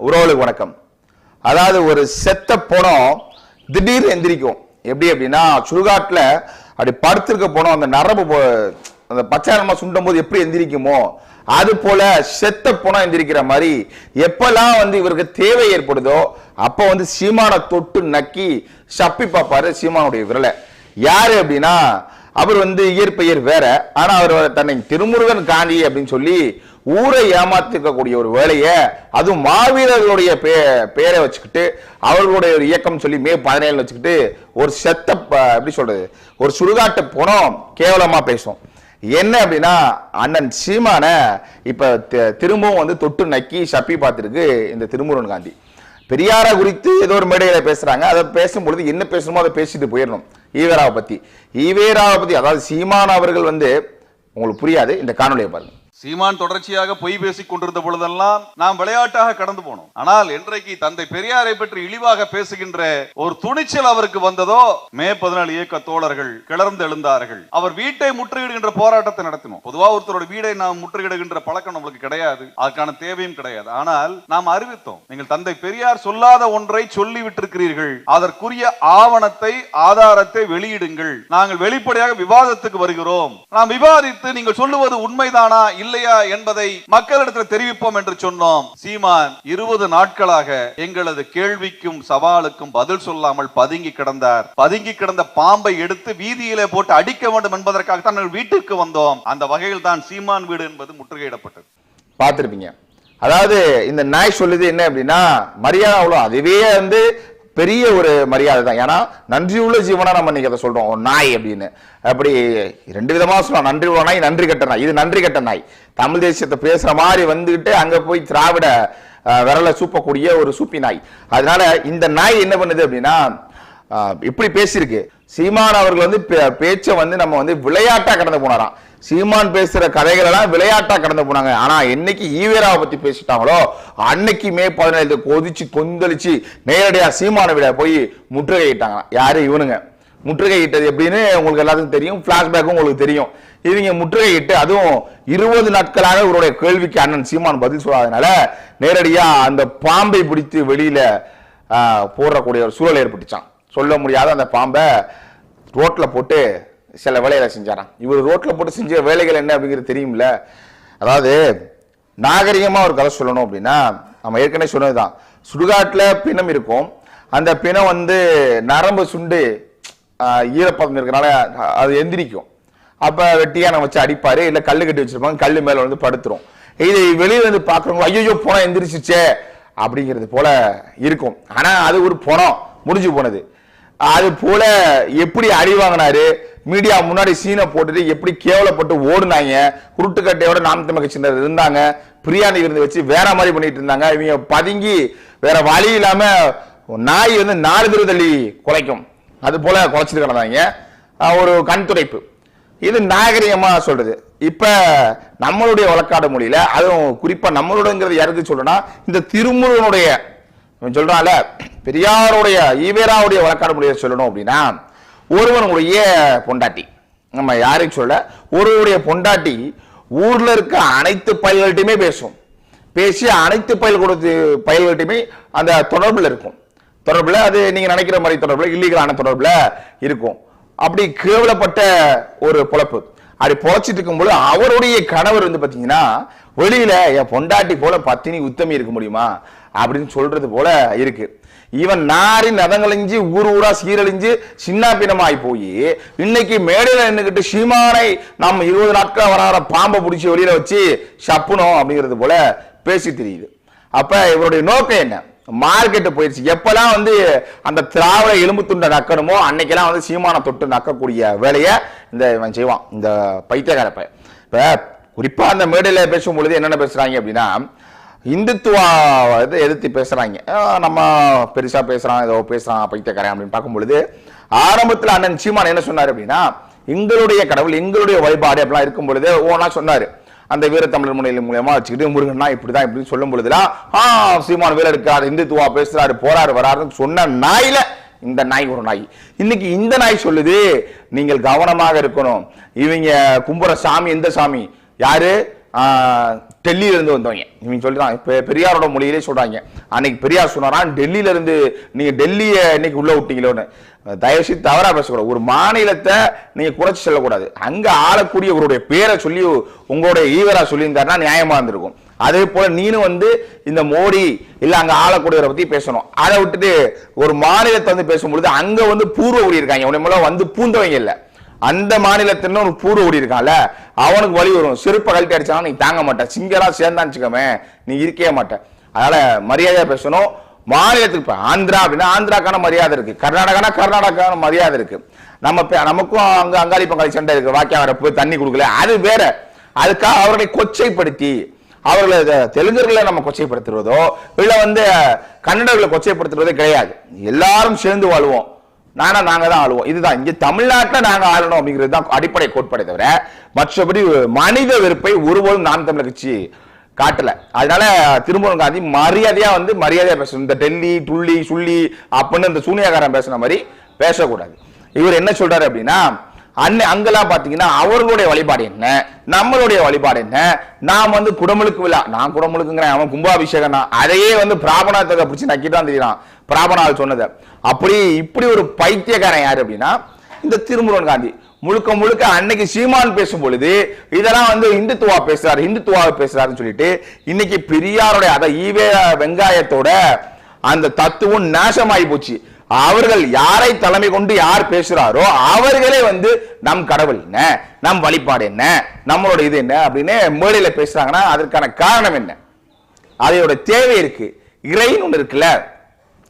உறவுகளுக்கு வணக்கம். அதாவது ஒரு செத்த பணம் திடீர் எந்திரிக்கும். எப்படி அப்படின்னா சுடுகாட்டில் அப்படி படுத்திருக்க பணம் அந்த நரம்பு போ- அந்த பச்சை நம்ம சுண்டும் போது எப்படி எந்திரிக்குமோ அது போல செத்த பணம் எந்திரிக்கிற மாதிரி எப்பெல்லாம் வந்து இவருக்கு தேவை ஏற்படுதோ அப்போ வந்து சீமானை தொட்டு நக்கி சப்பி பார்ப்பாரு சீமானுடைய விரலை. யாரு அப்படின்னா அவர் வந்து இயற்பெயர் வேற. ஆனா அவர் தன்னை திருமுருகன் காந்தி அப்படின்னு சொல்லி ஊரை ஏமாத்திருக்கக்கூடிய ஒரு வேலையை அதுவும் மாவீரர்களுடைய பே பேரை வச்சுக்கிட்டு அவர்களுடைய ஒரு இயக்கம் சொல்லி மே பதினேழு வச்சுக்கிட்டு ஒரு செத்த எப்படி சொல்றது ஒரு சுடுகாட்டு பணம் கேவலமா பேசும் என்ன அப்படின்னா அண்ணன் சீமான இப்ப திரும்பவும் வந்து தொட்டு நக்கி சப்பி பார்த்துருக்கு இந்த திருமுருகன் காந்தி. பெரியாரை குறித்து ஏதோ ஒரு மேடையில பேசுறாங்க. அதை பேசும்பொழுது என்ன பேசணுமோ அதை பேசிட்டு போயிடணும். ஈவேராவை பத்தி. ஈவேராவை பத்தி அதாவது சீமான் அவர்கள் வந்து உங்களுக்கு புரியாது இந்த காணொலியை பாருங்க. சீமான் தொடர்ச்சியாக பொய் பேசிக் கொண்டிருந்த பொழுதெல்லாம் நாம் விளையாட்டாக கடந்து போனோம். ஆனால் இன்றைக்கு தந்தை பெரியாரை பற்றி இழிவாக பேசுகின்ற ஒரு துணிச்சல் அவருக்கு வந்ததோ மே பதினாலு இயக்க தோழர்கள் கிளர்ந்து எழுந்தார்கள். அவர் வீட்டை முற்றுகிடுகின்ற போராட்டத்தை நடத்தினோம். பொதுவாக ஒருத்தரோட வீடை நாம் முற்றுகிடுகின்ற பழக்கம் நம்மளுக்கு கிடையாது. அதுக்கான தேவையும் கிடையாது. ஆனால் நாம் அறிவித்தோம் நீங்கள் தந்தை பெரியார் சொல்லாத ஒன்றை சொல்லி விட்டிருக்கிறீர்கள் அதற்குரிய ஆவணத்தை ஆதாரத்தை வெளியிடுங்கள். நாங்கள் வெளிப்படையாக விவாதத்துக்கு வருகிறோம். நாம் விவாதித்து நீங்கள் சொல்லுவது உண்மைதானா இல்லையா என்பதை மக்களிடத்தில் தெரிவிப்போம் என்று சொன்னோம். சீமான் இருபது நாட்களாக எங்களது கேள்விக்கும் சவாலுக்கும் பதில் சொல்லாமல் பதுங்கி கிடந்தார். பதுங்கி கிடந்த பாம்பை எடுத்து வீதியிலே போட்டு அடிக்க வேண்டும் என்பதற்காக தான் நாங்கள் வீட்டுக்கு வந்தோம். அந்த வகையில் தான் சீமான் வீடு என்பது முற்றுகையிடப்பட்டது. பார்த்திருப்பீங்க. அதாவது இந்த நாய் சொல்லுது என்ன அப்படின்னா மரியாதை அவ்வளோ அதுவே வந்து பெரிய ஒரு மரியாதை தான். ஏன்னா நன்றியுள்ள ஜீவனா நம்ம இன்னைக்கு அதை சொல்றோம். நாய் அப்படின்னு. அப்படி ரெண்டு விதமா சொல்லலாம். நன்றி உள்ள நாய் நன்றி கட்ட நாய். இது நன்றி கட்ட நாய். தமிழ் தேசியத்தை பேசுற மாதிரி வந்துகிட்டு அங்க போய் திராவிட விரலை சூப்பக்கூடிய ஒரு சூப்பி நாய். அதனால இந்த நாய் என்ன பண்ணுது அப்படின்னா இப்படி பேசியிருக்கு. சீமான் அவர்கள் வந்து பே- பேச்சை வந்து நம்ம வந்து விளையாட்டா கடந்து போனாராம். சீமான் பேசுகிற கதைகளெல்லாம் விளையாட்டாக கடந்து போனாங்க. ஆனால் என்னைக்கு ஈவேராவை பற்றி பேசிட்டாங்களோ அன்னைக்கு மே பதினேழு கொதிச்சு கொந்தளிச்சு நேரடியாக சீமான விட போய் முற்றுகையிட்டாங்க யார்? இவனுங்க. முற்றுகையிட்டது எப்படின்னு உங்களுக்கு எல்லாத்துக்கும் தெரியும். ஃப்ளாஷ்பேக்கும் உங்களுக்கு தெரியும். இவங்க முற்றுகையிட்டு அதுவும் இருபது நாட்களாக இவருடைய கேள்விக்கு அண்ணன் சீமான் பதில் சொல்லாதனால நேரடியாக அந்த பாம்பை பிடித்து வெளியில் போடுறக்கூடிய ஒரு சூழல் ஏற்பட்டுச்சான் சொல்ல முடியாத அந்த பாம்பை ரோட்டில் போட்டு சில வேலைகளை செஞ்சாராம். இவர் ரோட்டில் போட்டு செஞ்ச வேலைகள் என்ன அப்படிங்கிறது தெரியும்ல? அதாவது நாகரிகமாக ஒரு கதை சொல்லணும் அப்படின்னா நம்ம ஏற்கனவே சொன்னதுதான். சுடுகாட்டில் பிணம் இருக்கும். அந்த பிணம் வந்து நரம்பு சுண்டு ஈரப்பதம் இருக்கிறனால அது எந்திரிக்கும். அப்போ வெட்டியாக நம்ம வச்சு அடிப்பார் இல்லை கல் கட்டி வச்சிருப்பாங்க கல் மேலே வந்து படுத்துரும். இது வெளியில் வந்து பார்க்குறவங்க ஐயோ பணம் எந்திரிச்சிச்சே! அப்படிங்கிறது போல இருக்கும். ஆனால் அது ஒரு பணம் முடிஞ்சு போனது. அது போல எப்படி அடி வாங்கினாரு? மீடியா முன்னாடி சீனை போட்டுட்டு எப்படி கேவலப்பட்டு ஓடுனாங்க உருட்டுக்கட்டையோட நாம் தமிழ் கட்சியினர் இருந்தாங்க பிரியாணி விருந்து வச்சு வேற மாதிரி பண்ணிட்டு இருந்தாங்க. இவங்க பதுங்கி வேற வழி இல்லாம நாய் வந்து நாலு தெரு தள்ளி குலைக்கும். அது போல குலைச்சிட்டு கிடந்தாங்க. ஒரு கண் துடைப்பு. இது நாகரிகமா சொல்றது. இப்ப நம்மளுடைய வழக்காடு மொழியில அதுவும் குறிப்பா நம்மளோடங்கிறது யாருக்கு சொல்றேன்னா இந்த திருமுருகனுடைய. இவன் சொல்றான்ல பெரியாருடைய ஈவேராவுடைய வழக்காடு மொழியை சொல்லணும் அப்படின்னா ஒருவனுடைய பொண்டாட்டி. நம்ம யாரையும் சொல்ல ஒருவருடைய பொண்டாட்டி ஊர்ல இருக்க அனைத்து பயல்கள்ட்டையுமே பேசும். பேசி அனைத்து பயல் கொடுத்து பயல்கள்ட்டையுமே அந்த தொடர்பில் இருக்கும். தொடர்பில் அது நீங்க நினைக்கிற மாதிரி தொடர்பில் இல்லீகலான தொடர்பில் இருக்கும். அப்படி கேவலப்பட்ட ஒரு பொழப்பு. அப்படி பொழைச்சிட்டு இருக்கும்போது அவருடைய கணவர் வந்து பார்த்தீங்கன்னா வெளியில என் பொண்டாட்டி போல பத்தினி உத்தமி இருக்க முடியுமா? அப்படின்னு சொல்றது போல இருக்கு. இவன் நாரி நதங்கழிஞ்சு ஊர் ஊரா சீரழிஞ்சு சின்ன பின்னமாய் போய் இன்னைக்கு மேடையில் நின்றுக்கிட்டு சீமானை நம்ம இருபது நாட்கள் வராத பாம்பை பிடிச்சி வெளியில வச்சு சப்புனோம் அப்படிங்கிறது போல பேசி தெரியுது. அப்ப இவருடைய நோக்கம் என்ன? மார்க்கெட்டு போயிடுச்சு எப்பெல்லாம் வந்து அந்த திராவிட எலும்பு துண்டை நக்கணுமோ அன்னைக்கெல்லாம் வந்து சீமான தொட்டு நக்கக்கூடிய வேலையை இந்த இவன் செய்வான் இந்த பைத்தியகாரப்ப இப்ப குறிப்பா அந்த மேடையில் பேசும் பொழுது என்னென்ன பேசுறாங்க அப்படின்னா இந்துத்துவா இது எதிர்த்து பேசுறாங்க. நம்ம பெருசாக பேசுகிறான் ஏதோ பேசுகிறான் பைத்தியக்காரன் அப்படின்னு பார்க்கும்பொழுது ஆரம்பத்தில் அண்ணன் சீமான் என்ன சொன்னார் அப்படின்னா எங்களுடைய கடவுள் எங்களுடைய வழிபாடு அப்படிலாம் இருக்கும் பொழுது ஓனா சொன்னார். அந்த வீரத்தமிழர் முனையில் மூலியமா வச்சுக்கிட்டு முருகன்னா இப்படிதான் இப்படின்னு சொல்லும் பொழுதுலாம் ஆ சீமான் வீரர் இருக்காரு இந்துத்துவா பேசுறாரு போறாரு வராருன்னு சொன்ன நாயில இந்த நாய் ஒரு நாய். இன்னைக்கு இந்த நாய் சொல்லுது நீங்கள் கவனமாக இருக்கணும். இவங்க கும்புற சாமி எந்த சாமி? யாரு? டெல்லியிலேருந்து வந்தவங்க. இவங்க சொல்லிதான் இப்போ பெரியாரோட மொழியிலே சொல்கிறாங்க அன்னைக்கு பெரியார் சொன்னாராம் டெல்லியிலேருந்து நீங்கள் டெல்லியை இன்னைக்கு உள்ளே விட்டீங்களோன்னு. தயவுசெய்து தவறாக பேசக்கூடாது. ஒரு மாநிலத்தை நீங்கள் குறைச்சி சொல்லக்கூடாது. அங்கே ஆளக்கூடிய ஒருடைய பேரை சொல்லி உங்களுடைய ஈவரா சொல்லியிருந்தாருன்னா நியாயமாக இருந்திருக்கும். அதே போல் நீனும் வந்து இந்த மோடி இல்லை அங்கே ஆளக்கூடியவரை பற்றி பேசணும். அதை விட்டுட்டு ஒரு மாநிலத்தை வந்து பேசும்பொழுது அங்கே வந்து பூர்வ குடி இருக்காங்க உடனே வந்து பூந்தவங்க இல்லை. அந்த மாநிலத்தின்னு ஒரு பூர்வ ஓடி இருக்கான்ல அவனுக்கு வழி வரும். செருப்பை கழட்டி அடிச்சாலும் நீ தாங்க மாட்ட. சிங்கரா சேர்ந்தான்னு வச்சுக்கோமே நீ இருக்கவே மாட்ட. அதனால மரியாதையா பேசணும். மாநிலத்துக்கு இப்போ ஆந்திரா அப்படின்னா ஆந்திராக்கான மரியாதை இருக்கு. கர்நாடகானா கர்நாடகான மரியாதை இருக்கு. நம்ம நமக்கும் அங்க அங்காளி பங்காளி சண்டை இருக்கு. வாக்கியா வரப்பு தண்ணி கொடுக்கல. அது வேற. அதுக்காக அவர்களை கொச்சைப்படுத்தி அவர்களை தெலுங்கர்களை நம்ம கொச்சைப்படுத்துறதோ இல்லை வந்து கன்னடர்களை கொச்சைப்படுத்துறதோ கிடையாது. எல்லாரும் சேர்ந்து வாழ்வோம். நானா நாங்க தான் ஆளுவோம். இதுதான். இங்க தமிழ்நாட்டில் நாங்க ஆளணும் அப்படிங்கிறது தான் அடிப்படை கோட்பாடை தவிர மற்றபடி மனித வெறுப்பை ஒருபோதும் நாம் தமிழர் கட்சி காட்டல. அதனால திருமூலம் காந்தி மரியாதையா வந்து மரியாதையா பேசணும். இந்த டெல்லி துள்ளி சுள்ளி அப்படின்னு இந்த சூனியாகாரன் பேசுன மாதிரி பேசக்கூடாது. இவர் என்ன சொல்றாரு அப்படின்னா அன்னை அங்கெல்லாம் பார்த்தீங்கன்னா அவர்களுடைய வழிபாடு என்ன? நம்மளுடைய வழிபாடு என்ன? நாம் வந்து குடமுழுக்கு விழா. நான் குடமுழுக்குங்கிறேன் அவன் கும்பாபிஷேகம் தான் அதையே வந்து பிராபணத்தை பிடிச்சி நக்கிட்டான் தெரியலாம் பிராபணால் சொன்னதை. அப்படி இப்படி ஒரு பைத்தியக்காரன் யார் அப்படின்னா இந்த திருமுருகன் காந்தி. முழுக்க முழுக்க அன்னைக்கு சீமான் பேசும் பொழுது இதெல்லாம் வந்து இந்துத்துவா பேசுறாரு இந்துத்துவாவை பேசுறாருன்னு சொல்லிட்டு இன்னைக்கு பெரியாருடைய அதை ஈவே வெங்காயத்தோட அந்த தத்துவம் நாசமாயி போச்சு. அவர்கள் யாரை தலைமை கொண்டு யார் பேசுறாரோ அவர்களே வந்து நம் கடவுள் என்ன? நம் வழிபாடு என்ன? நம்மளோட இது என்ன? அப்படின்னு மேடையில் பேசுறாங்கன்னா அதற்கான காரணம் என்ன? அதையோட தேவை இருக்கு. இறைன்னு ஒன்று இருக்குல்ல.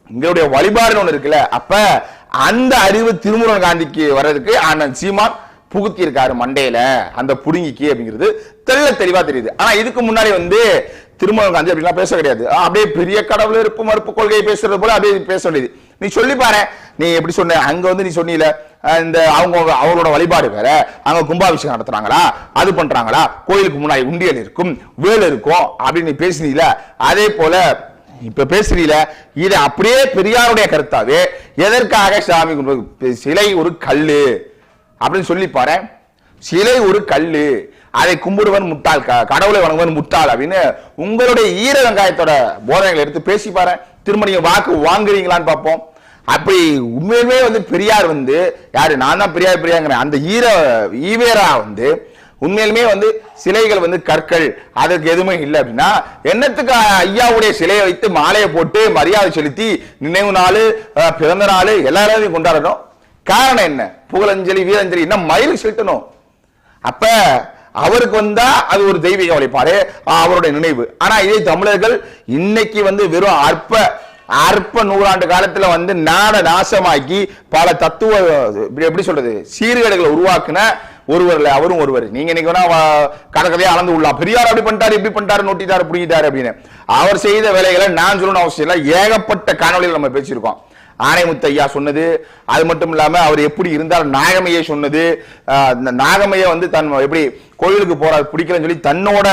இங்களுடைய வழிபாடுன்னு ஒன்று இருக்குல்ல. அப்ப அந்த அறிவு திருமுருகன் காந்திக்கு வர்றதுக்கு அண்ணன் சீமான் புகுத்தி இருக்காரு மண்டையில அந்த புடுங்கிக்கு அப்படிங்கிறது தெள்ள தெளிவா தெரியுது. ஆனா இதுக்கு முன்னாடி வந்து திருமணம் காந்தி அப்படிலாம் பேச கிடையாது. ஆ, அப்படியே பெரிய கடவுள் இருப்பு மறுப்பு கொள்கையை பேசுறது போல அப்படியே பேச வேண்டியது நீ சொல்லி பாரு. நீ எப்படி சொன்ன? அங்க வந்து நீ சொன்னீல இந்த அவங்க அவங்களோட வழிபாடு வேற. அங்க கும்பாபிஷேகம் நடத்துறாங்களா? அது பண்றாங்களா? கோயிலுக்கு முன்னாடி உண்டியல் இருக்கும் வேல் இருக்கும் அப்படின்னு நீ பேசினீல. அதே போல இப்ப பேசுறீல இது அப்படியே பெரியாருடைய கருத்தாவே எதற்காக சாமி கும்பிடு- சிலை ஒரு கல்லு. அப்படின்னு சொல்லி பாரு. சிலை ஒரு கல்லு. அதை கும்பிடுவன் முட்டாள் க- கடவுளை வணங்குவன் முட்டாள் அப்படின்னு உங்களுடைய ஈர வெங்காயத்தோட போதனைகளை எடுத்து பேசி பாரு. திரும்ப நீங்க வாக்கு வாங்குறீங்களான்னு பார்ப்போம். அப்படி உண்மையிலுமே வந்து பெரியார் வந்து யாரு நான் தான் பெரியார் பெரியாங்கிறேன் அந்த ஈர ஈவேரா வந்து உண்மையிலுமே வந்து சிலைகள் வந்து கற்கள். அதற்கு எதுவுமே இல்லை அப்படின்னா என்னத்துக்கு ஐயாவுடைய சிலையை வைத்து மாலையை போட்டு மரியாதை செலுத்தி நினைவு நாள் பிறந்த நாள் எல்லாரையும் கொண்டாடணும்? காரணம் என்ன? புகழஞ்சலி வீரஞ்சலி என்ன மயில் செலுத்தணும். அப்ப அவருக்கு வந்தா அது ஒரு தெய்வீக வழிபாடு அவருடைய நினைவு. ஆனா இதே தமிழர்கள் இன்னைக்கு வந்து வெறும் அற்ப அற்ப நூறாண்டு காலத்துல வந்து நாட நாசமாக்கி பல தத்துவ இப்படி எப்படி சொல்றது சீர்கேடுகளை உருவாக்குன ஒருவர்ல அவரும் ஒருவர். நீங்க இன்னைக்கு வேணா அளந்து விடலாம் பெரியார் அப்படி பண்ணிட்டாரு இப்படி பண்ணிட்டாரு நோட்டிட்டாரு பிடிக்கிட்டாரு அப்படின்னு. அவர் செய்த வேலைகளை நான் சொல்லணும் அவசியம் இல்லை. ஏகப்பட்ட காணொளிகள் நம்ம பேசியிருக்கோம். ஆணைமுத்து ஐயா சொன்னது. அது மட்டும் இல்லாம அவர் எப்படி இருந்தாலும் நாகமையை சொன்னது. அந்த நாகமையை வந்து தன் எப்படி கோயிலுக்கு போறாரு பிடிக்கலன்னு சொல்லி தன்னோட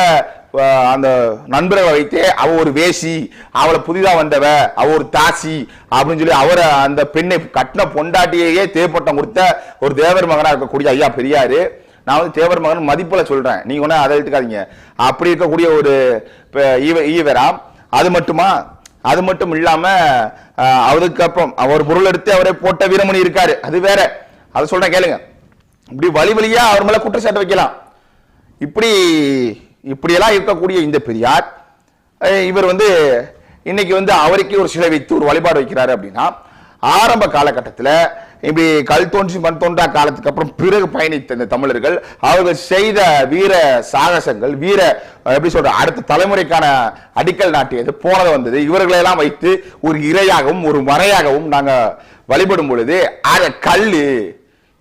அந்த நண்பரை வைத்து அவ ஒரு வேசி அவளை புதிதா வந்தவ அவ ஒரு தாசி அப்படின்னு சொல்லி அவரை அந்த பெண்ணை கட்டின பொண்டாட்டியையே தேப்பட்டம் கொடுத்த ஒரு தேவர் மகனா இருக்கக்கூடிய ஐயா பெரியாரு. நான் வந்து தேவர் மகன் மதிப்புல சொல்றேன். நீங்க ஒன்னும் அதை எடுத்துக்காதீங்க. அப்படி இருக்கக்கூடிய ஒரு ஈவ ஈவரா. அது மட்டுமா? அது மட்டும் இல்லாம அஹ், அதுக்கப்புறம் அவர் பொருள் எடுத்து அவரை போட்ட வீரமணி இருக்காரு. அது வேற. அதை சொல்றேன் கேளுங்க. இப்படி வழி வழியா அவர் மேல குற்றச்சாட்டு வைக்கலாம். இப்படி இப்படியெல்லாம் இருக்கக்கூடிய இந்த பெரியார் இவர் வந்து இன்னைக்கு வந்து அவருக்கே ஒரு சிலை வைத்து ஒரு வழிபாடு வைக்கிறாரு அப்படின்னா ஆரம்ப காலகட்டத்தில் இப்படி கல் தோன்றி மண் தோன்றா காலத்துக்கு அப்புறம் பிறகு பயணித்த இந்த தமிழர்கள் அவர்கள் செய்த வீர சாகசங்கள் வீர எப்படி சொல்ற அடுத்த தலைமுறைக்கான அடிக்கல் நாட்டியது போனது வந்தது. இவர்களெல்லாம் வைத்து ஒரு இரையாகவும் ஒரு மறையாகவும் நாங்கள் வழிபடும் பொழுது அத கல்லு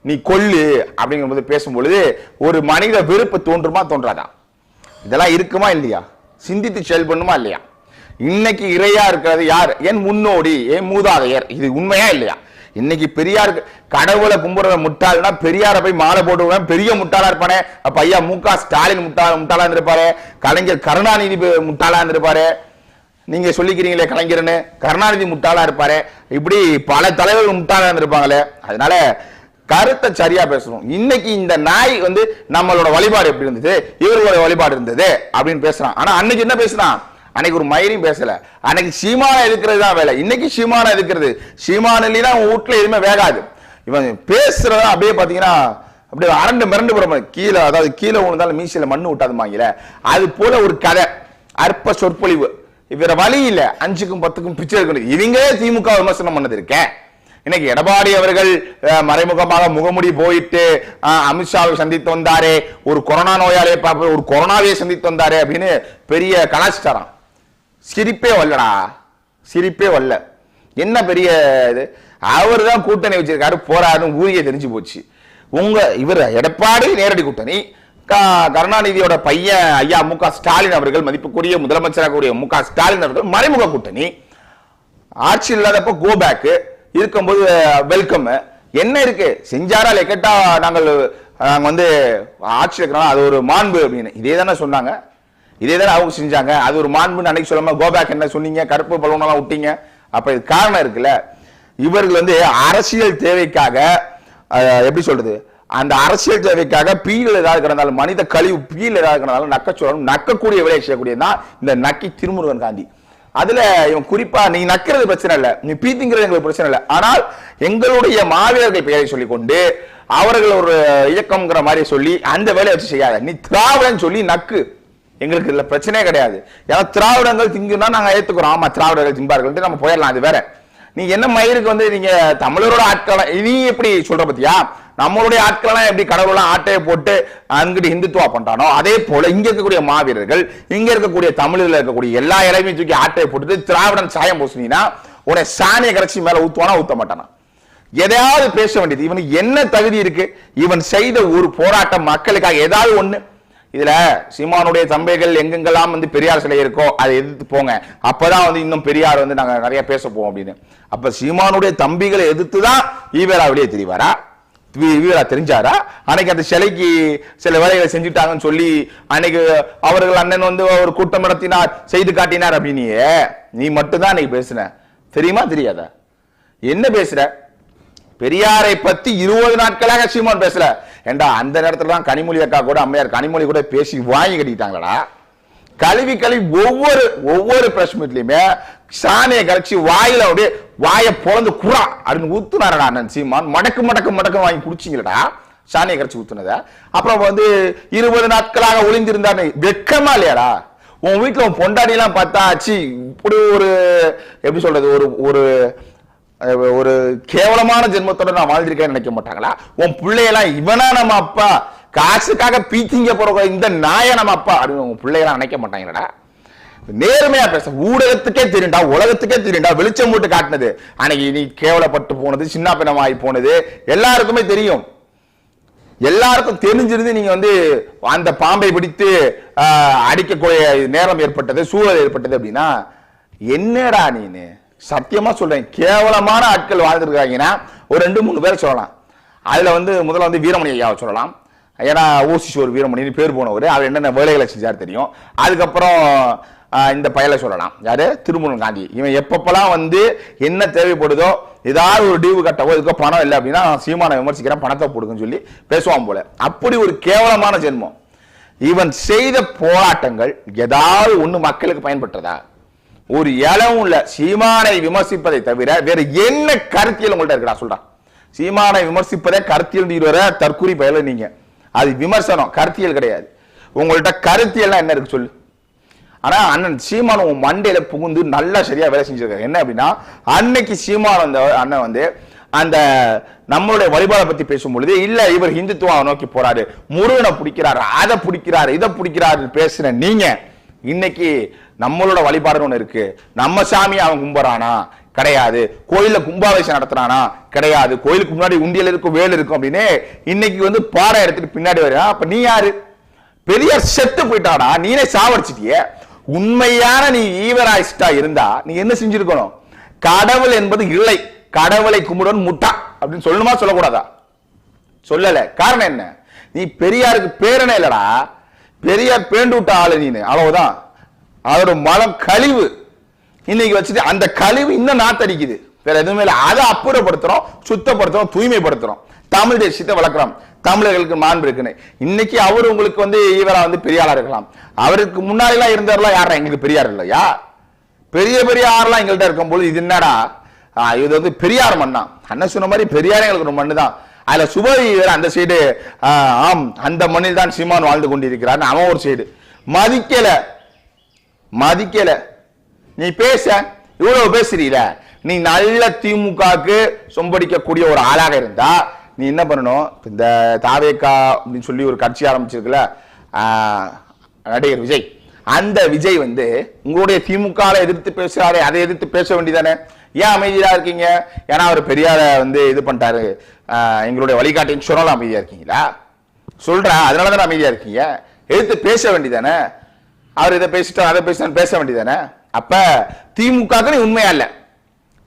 நீ கொல்லு அப்படிங்கும்போது பேசும் பொழுது ஒரு மனித வெறுப்பு தோன்றுமா தோன்றாதா? இதெல்லாம் இருக்குமா இல்லையா? சிந்தித்து செயல்படணுமா இல்லையா? இன்னைக்கு இறையா இருக்கிறது யார்? என் முன்னோடி என் மூதாதையர். இது உண்மையா இல்லையா? இன்னைக்கு பெரியார் கடவுளை கும்புற முட்டாள்னா பெரியாரை போய் மாலை போட்டு பெரிய முட்டாளா இருப்பானே. அப்ப ஐயா மு க ஸ்டாலின் முட்டா முட்டாளா இருந்திருப்பாரு. கலைஞர் கருணாநிதி முட்டாளா இருந்திருப்பாரு. நீங்க சொல்லிக்கிறீங்களே கலைஞர்னு. கருணாநிதி முட்டாளா இருப்பாரு. இப்படி பல தலைவர்கள் முட்டாளா இருந்திருப்பாங்களே. அதனால கருத்தை சரியா பேசணும். இன்னைக்கு இந்த நாய் வந்து நம்மளோட வழிபாடு எப்படி இருந்தது? இவர்களோட வழிபாடு இருந்தது அப்படின்னு பேசுறான். ஆனா அன்னைக்கு என்ன பேசுறான்? அன்னைக்கு ஒரு மயிரையும் பேசல. அன்னைக்கு சீமான எதுக்கிறது தான் வேலை. இன்னைக்கு சீமான எதுக்கிறது சீமான இல்லைன்னா வீட்டுல எதுவுமே வேகாது. இவன் பேசுறதா அப்படியே பாத்தீங்கன்னா அப்படியே அரண்டு மிரண்டு போற கீழே அதாவது கீழே விழுந்தாலும் மீசையில மண்ணு விட்டாதுமாங்கல அது போல ஒரு கதை. அற்ப சொற்பொழிவு. இவர வழி இல்ல. அஞ்சுக்கும் பத்துக்கும் பிச்சை இருக்கணும் இவங்க திமுக விமர்சனம் பண்ணது இருக்கேன் இன்னைக்கு எடப்பாடி அவர்கள் மறைமுகமாக முகமுடி போயிட்டு அமித்ஷாவை சந்தித்து வந்தாரே. ஒரு கொரோனா நோயாளியை பார்ப்ப ஒரு கொரோனாவே சந்தித்து வந்தாரே அப்படின்னு பெரிய கலாச்சாரம். சிரிப்பே வரலடா. சிரிப்பே வரல. என்ன பெரிய இது? அவர் தான் கூட்டணி வச்சிருக்காரு போறாருன்னு ஊரியே தெரிஞ்சு போச்சு. உங்க இவர் எடப்பாடி நேரடி கூட்டணி. க- கருணாநிதியோட பையன் ஐயா மு க ஸ்டாலின் அவர்கள் மதிப்புக்குரிய முதலமைச்சராக கூடிய மு க ஸ்டாலின் அவர்கள் மறைமுக கூட்டணி. ஆட்சி இல்லாதப்ப கோ பேக் இருக்கும்போது வெல்கம் என்ன இருக்கு? செஞ்சாரா இல்லை கேட்டா நாங்கள் வந்து ஆட்சி இருக்கிறோம் அது ஒரு மாண்பு அப்படின்னு. இதே தானே சொன்னாங்க. இதே தானே அவங்க செஞ்சாங்க. அது ஒரு மாண்புன்னு அன்னைக்கு சொல்லாம கோபேக் என்ன சொன்னீங்க கருப்பு பலூனெல்லாம் விட்டீங்க. அப்ப இது காரணம் இருக்குல்ல? இவர்கள் வந்து அரசியல் தேவைக்காக எப்படி சொல்றது? அந்த அரசியல் தேவைக்காக பீல் ஏதாவது கிடந்தாலும் மனித கழிவு பீல் ஏதாவது கிடந்தாலும் நக்க சொல்லணும் நக்கக்கூடிய வேலையை செய்யக்கூடியதுதான் இந்த நக்கி திருமுருகன் காந்தி. அதுல இவன் குறிப்பா நீ நக்கிறது பிரச்சனை இல்லை நீ பீத்திங்கிறது எங்களுக்கு பிரச்சனை இல்லை. ஆனால் எங்களுடைய மாவீரர்கள் பெயரை சொல்லி கொண்டு அவர்கள் ஒரு இயக்கம்ங்கிற மாதிரி சொல்லி அந்த வேலையை வச்சு செய்யாத. நீ திராவிடன் சொல்லி நக்கு. எங்களுக்கு இதுல பிரச்சனையே கிடையாது. ஏன்னா திராவிடங்கள் திங்குனா நாங்க ஏத்துக்கிறோம். ஆமா திராவிடர்கள் திம்பார்கள் நம்ம போயிடலாம் அது வேற. நீ என்ன மயிருக்கு வந்து நீங்க தமிழரோட ஆட்களை நீ எப்படி சொல்ற பத்தியா? நம்மளுடைய ஆட்கள்லாம் எப்படி கடவுள்லாம் ஆட்டையை போட்டு அங்கிட்டு இந்துத்துவா பண்றானோ அதே போல இங்க இருக்கக்கூடிய மாவீரர்கள் இங்க இருக்கக்கூடிய தமிழில் இருக்கக்கூடிய எல்லா இலையுமே தூக்கி ஆட்டையை போட்டு திராவிடன் சாயம் பூசினீங்கன்னா உன சாணியை கரைச்சி மேல ஊத்துவானா ஊத்த மாட்டானா? எதையாவது பேச வேண்டியது. இவனுக்கு என்ன தகுதி இருக்கு? இவன் செய்த ஒரு போராட்டம் மக்களுக்காக ஏதாவது ஒண்ணு. இதுல சீமானுடைய தம்பிகள் எங்கெங்கெல்லாம் வந்து பெரியார் சிலை இருக்கோ அதை எதிர்த்து போங்க. அப்பதான் வந்து இன்னும் பெரியார் வந்து நாங்க நிறைய பேச போவோம் அப்படின்னு. அப்ப சீமானுடைய தம்பிகளை எதிர்த்து தான் ஈவேரா வெளியே தெரிவாரா? ஈவேரா தெரிஞ்சாரா? அன்னைக்கு அந்த சிலைக்கு சில வேலைகளை செஞ்சுட்டாங்கன்னு சொல்லி அன்னைக்கு அவர்கள் அண்ணன் வந்து ஒரு கூட்டம் நடத்தினார் செய்து காட்டினார் அப்படின்னியே. நீ மட்டும்தான் அன்னைக்கு பேசுன. தெரியுமா தெரியாதா? என்ன பேசுற? பெரியாரை பத்தி இருபது நாட்களாக சீமான் பேசல. ஏண்டா அந்த நேரத்தில் தான் கனிமொழி அக்கா கூட அம்மையார் கனிமொழி கூட பேசி வாங்கி கட்டிட்டாங்களடா கழுவி கழுவி ஒவ்வொரு ஒவ்வொரு பிரஸ் மீட்லையுமே சாணியை கழிச்சு வாயில அப்படியே வாயை பொழந்து குறா அப்படின்னு ஊத்துனாரடா அண்ணன் சீமான். மடக்கு மடக்கு மடக்கு வாங்கி குடிச்சிங்களடா சாணியை கரைச்சி ஊத்துனத. அப்புறம் வந்து இருபது நாட்களாக ஒளிந்திருந்தாரு வெக்கமா இல்லையாடா. உன் வீட்டில் உன் பொண்டாடி எல்லாம் பார்த்தா ச்சீ இப்படி ஒரு எப்படி சொல்றது ஒரு ஒரு ஒரு கேவலமான ஜென்மத்தோட நான் வாழ்ந்திருக்கேன்னு நினைக்க மாட்டாங்களா? உன் பிள்ளையெல்லாம் இவனா நம்ம அப்பா. காசுக்காக பீச்சிங்க போற இந்த நாய நம்ம அப்பா அப்படின்னு உன் பிள்ளையெல்லாம் நினைக்க மாட்டாங்கடா நேர்மையா பேச ஊடகத்துக்கே தெரியும்டா உலகத்துக்கே தெரியும்டா வெளிச்சம் போட்டு காட்டினது. அன்னைக்கு நீ கேவலப்பட்டு போனது சின்ன பின்னமாகி போனது எல்லாருக்குமே தெரியும். எல்லாருக்கும் தெரிஞ்சிருந்து நீங்க வந்து அந்த பாம்பை பிடித்து ஆஹ், அடிக்கக்கூடிய நேரம் ஏற்பட்டது சூழல் ஏற்பட்டது அப்படின்னா என்னடா நீனு? சத்தியமா சொல்றேன். கேவலமான ஆட்கள் வாழ்ந்துருக்காங்கன்னா ஒரு ரெண்டு மூணு பேரை சொல்லலாம். அதுல வந்து முதல்ல வந்து வீரமணி ஐயாவை சொல்லலாம். ஏன்னா ஓசிஷோர் வீரமணின்னு பேர் போனவர். அவர் என்னென்ன வேலைகளை செஞ்சார் தெரியும். அதுக்கப்புறம் இந்த பயலை சொல்லலாம். யாரு? திருமணம் காந்தி. இவன் எப்பப்பெல்லாம் வந்து என்ன தேவைப்படுதோ ஏதாவது ஒரு டியூ கட்டவோ இதுக்கோ பணம் இல்லை அப்படின்னா சீமானை விமர்சிக்கிறேன் பணத்தை போடுங்கன்னு சொல்லி பேசுவான் போல. அப்படி ஒரு கேவலமான ஜென்மம். இவன் செய்த போராட்டங்கள் ஏதாவது ஒன்று மக்களுக்கு பயன்பட்டதா? ஒரு இளவும் இல்ல சீமானை விமர்சிப்பதை தவிர வேற என்ன கருத்தியல் உங்கள்ட்ட இருக்கா சொல்றான் சீமானை விமர்சிப்பதே கருத்தியல் வர தற்கூரி பயில நீங்க. அது விமர்சனம் கருத்தியல் கிடையாது. உங்கள்ட்ட கருத்தியல்லாம் என்ன இருக்கு சொல்லு? ஆனா அண்ணன் சீமான் உன் மண்டையில புகுந்து நல்லா சரியா வேலை செஞ்சிருக்காரு. என்ன அப்படின்னா அன்னைக்கு சீமான் அந்த அண்ணன் வந்து அந்த நம்மளுடைய வழிபாடை பத்தி பேசும் பொழுது இல்ல இவர் ஹிந்துத்துவம் நோக்கி போறாரு முருகனை பிடிக்கிறாரு அதை பிடிக்கிறாரு இதை பிடிக்கிறாரு பேசுற நீங்க இன்னைக்கு நம்மளோட வழிபாடுன்னு ஒன்று இருக்கு. நம்ம சாமி அவன் கும்புறானா? கிடையாது. கோயிலில் கும்பாபிஷேகம் நடத்துறானா? கிடையாது. கோயிலுக்கு முன்னாடி உண்டியல் இருக்கும் வேல் இருக்கும் அப்படின்னு இன்னைக்கு வந்து பாறை எடுத்துட்டு பின்னாடி வர அப்ப நீ யாரு? பெரியார் செத்து போயிட்டாடா. நீனே சாவடிச்சிட்டிய. உண்மையான நீ ஈவராயிஸ்டா இருந்தா நீ என்ன செஞ்சிருக்கணும்? கடவுள் என்பது இல்லை. கடவுளை கும்பிடுவன் முட்டா அப்படின்னு சொல்லணுமா சொல்லக்கூடாதா? சொல்லல. காரணம் என்ன? நீ பெரியாருக்கு பேரனே இல்லடா. பெரியார் பேண்டு விட்ட ஆளு நீனு. அவ்வளவுதான். அதோட மலம் கழிவு. இன்னைக்கு வச்சுட்டு அந்த கழிவு இன்னும் நாத்தடிக்குது. வேற எதுவுமே இல்லை. அதை அப்புறப்படுத்துறோம் சுத்தப்படுத்துறோம் தூய்மைப்படுத்துறோம். தமிழ் தேசியத்தை வளர்க்குறோம். தமிழர்களுக்கு மாண்பு இருக்குன்னு. இன்னைக்கு அவர் உங்களுக்கு வந்து ஈவரா வந்து பெரியாளா இருக்கலாம். அவருக்கு முன்னாடி எல்லாம் இருந்தவரெல்லாம் யாரா எங்களுக்கு பெரியார் இல்லையா பெரிய பெரிய ஆறுலாம் எங்கள்கிட்ட இருக்கும்போது இது என்னடா? இது வந்து பெரியார் மண்ணா. அண்ணன் சொன்ன மாதிரி பெரியாரே எங்களுக்கு ஒரு மண்ணு தான் அதில் சுபவி வேற அந்த சைடு ஆம் அந்த மண்ணில் தான் சீமான் வாழ்ந்து கொண்டிருக்கிறார். அவன் ஒரு சைடு மதிக்கல. மதிக்கல. நீ பேச. இவ்வளவு பேசுறீல. நீ நல்ல திமுகவுக்கு சொம்படிக்கக்கூடிய ஒரு ஆளாக இருந்தா நீ என்ன பண்ணணும்? இந்த தாவேக்கா அப்படின்னு சொல்லி ஒரு கட்சி ஆரம்பிச்சிருக்குல்ல நடிகர் விஜய். அந்த விஜய் வந்து உங்களுடைய திமுக எதிர்த்து பேசுறாரு அதை எதிர்த்து பேச வேண்டியதானே? ஏன் அமைதியாக இருக்கீங்க? ஏன்னா அவர் பெரியார வந்து இது பண்ணிட்டாரு. எங்களுடைய வழிகாட்டின்னு சொன்னாலும் அமைதியாக இருக்கீங்களா? சொல்கிறேன் அதனால தானே அமைதியாக இருக்கீங்க? எடுத்து பேச வேண்டியதானே? அவர் இதை பேசிட்டோம் அதை பேசிட்டோம் பேச வேண்டியதானே? அப்போ திமுக நீ உண்மையா இல்லை.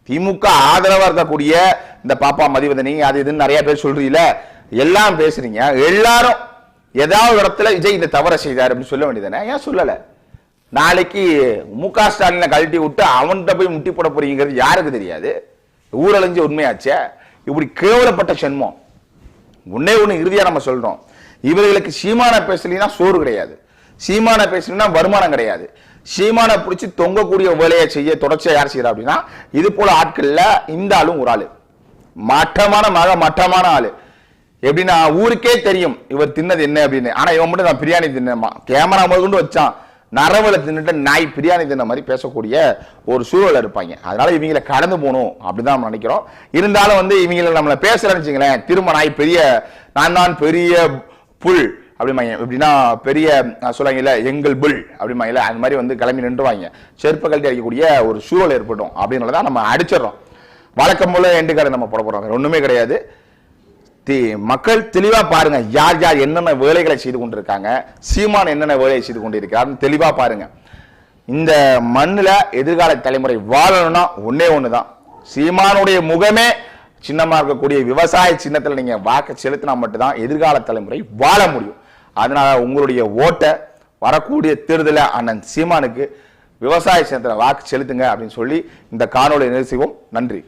திமுக ஆதரவாக இருக்கக்கூடிய இந்த பாப்பா மதிவதனி அது இதுன்னு நிறைய பேர் சொல்றீங்கள எல்லாம் பேசுறீங்க. எல்லாரும் ஏதாவது இடத்துல விஜய் இந்த தவறை செய்தார் அப்படின்னு சொல்ல வேண்டியதானே? ஏன் சொல்லலை? நாளைக்கு மு க ஸ்டாலினை கழட்டி விட்டு அவன்கிட்ட போய் முட்டி போட போறீங்கிறது யாருக்கு தெரியாது? ஊரழிஞ்ச உண்மையாச்சே? இப்படி கேவலப்பட்ட சென்மம் ஒன்னே ஒண்ணு இறுதியா நம்ம சொல்றோம். இவர்களுக்கு சீமான பேசலினா சோறு கிடையாது. சீமான பேசலினா வருமானம் கிடையாது. சீமான பிடிச்சி தொங்கக்கூடிய வேலையை செய்ய தொடர்ச்சியாக யார் செய்யறா அப்படின்னா இது போல ஆட்கள்ல இந்த ஆளும் ஒரு ஆளு. மட்டமான மக மட்டமான ஆளு. எப்படின்னா ஊருக்கே தெரியும் இவர் தின்னது என்ன அப்படின்னு. ஆனா இவன் மட்டும் நான் பிரியாணி தின்னமா. கேமரா முதற்கொண்டு வச்சான். நரவல தின்னுட்டு நாய் பிரியாணி தின்ன மாதிரி பேசக்கூடிய ஒரு சூழல் இருப்பாங்க. அதனால இவங்களை கடந்து போகணும் அப்படிதான் நம்ம நினைக்கிறோம். இருந்தாலும் வந்து இவங்களை நம்மளை பேசுறேன்னு வச்சுங்களேன் திரும்ப நாய் பெரிய நான் தான் பெரிய புல் அப்படிம்பாங்க. எப்படின்னா பெரிய அஹ், சொல்லுவாங்கல்ல எங்கள் புல் அப்படிம்பாங்கல்ல அந்த மாதிரி வந்து கிளம்பி நின்றுவாங்க. செருப்ப கழட்டி அடிக்கக்கூடிய ஒரு சூழல் ஏற்பட்டும் அப்படின்றத நம்ம அடிச்சிடறோம். வழக்கம் போல எண்டுக்காரன் நம்ம போட போகிறோம் ஒன்றுமே கிடையாது. மக்கள் தெளிவா பாருங்க. யார் யார் என்னென்ன வேலைகளை செய்து கொண்டிருக்காங்க சீமான் என்னென்ன வேலையை செய்து கொண்டிருக்காருன்னு தெளிவா பாருங்க. இந்த மண்ணில் எதிர்கால தலைமுறை வாழணும்னா ஒன்று தான் சீமானுடைய முகமே சின்னமாக இருக்கக்கூடிய விவசாய சின்னத்தில் நீங்கள் வாக்கு செலுத்தினா மட்டும்தான் எதிர்கால தலைமுறை வாழ முடியும். அதனால உங்களுடைய ஓட்டை வரக்கூடிய தேர்தலில் அண்ணன் சீமானுக்கு விவசாய சின்னத்தில் வாக்கு செலுத்துங்க அப்படின்னு சொல்லி இந்த காணொலியை நிறைவு நன்றி.